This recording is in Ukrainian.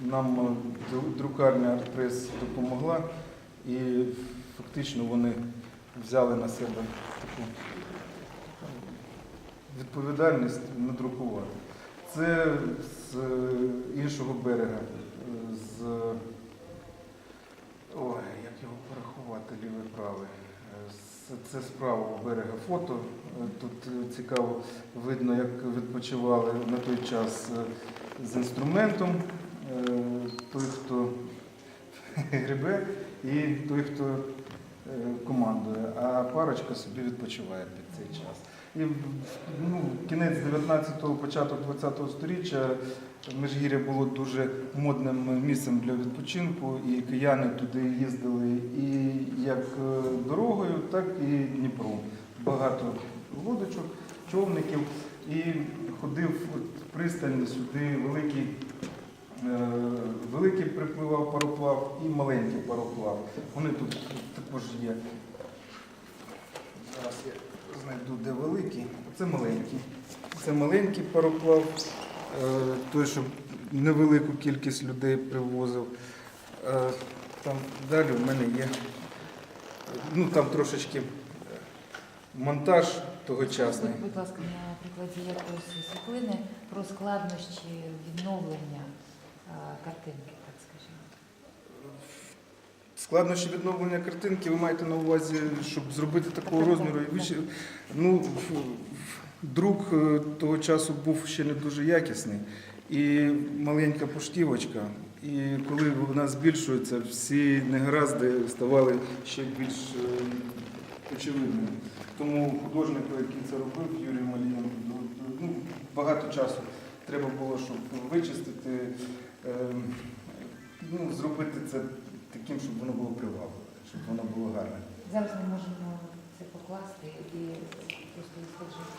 Нам е, дру- друкарня «Артпрес» допомогла і фактично вони взяли на себе таку відповідальність надрукувати. Це з е, іншого берега, е, з ой, як його порахувати, ліве праве. Це з правого берега фото. Тут цікаво видно, як відпочивали на той час з інструментом. Е, Той, хто грибе, і той, хто е, командує, а парочка собі відпочиває під цей час. І ну, кінець 19-го, початок 20-го сторіччя Межгір'я було дуже модним місцем для відпочинку, і кияни туди їздили і як е, дорогою, так і Дніпром. Багато лодочок, човників. І ходив от пристань сюди великий, великий припливав пароплав і маленький пароплав. Вони тут також є. Зараз я знайду, де великий. Це маленький. Це маленький пароплав, е, той, що невелику кількість людей привозив. Е, Там далі в мене є. Ну там трошечки е, монтаж тогочасний. Будь ласка, на прикладі якоїсь світлини про складнощі відновлення картинки, так скажімо. Складнощі відновлення картинки ви маєте на увазі, щоб зробити такого Так, так, розміру. І ви так. Ну, друк е, того часу був ще не дуже якісний. І маленька поштівочка. І коли вона збільшується, всі негаразди ставали ще більш е, очевидними. Тому художнику, який це робив, Юрій Малієн, ну, багато часу треба було, щоб вичистити, е, ну, зробити це таким, щоб воно було привабливе, щоб воно було гарне. Зараз ми можемо це покласти і просто відстежити.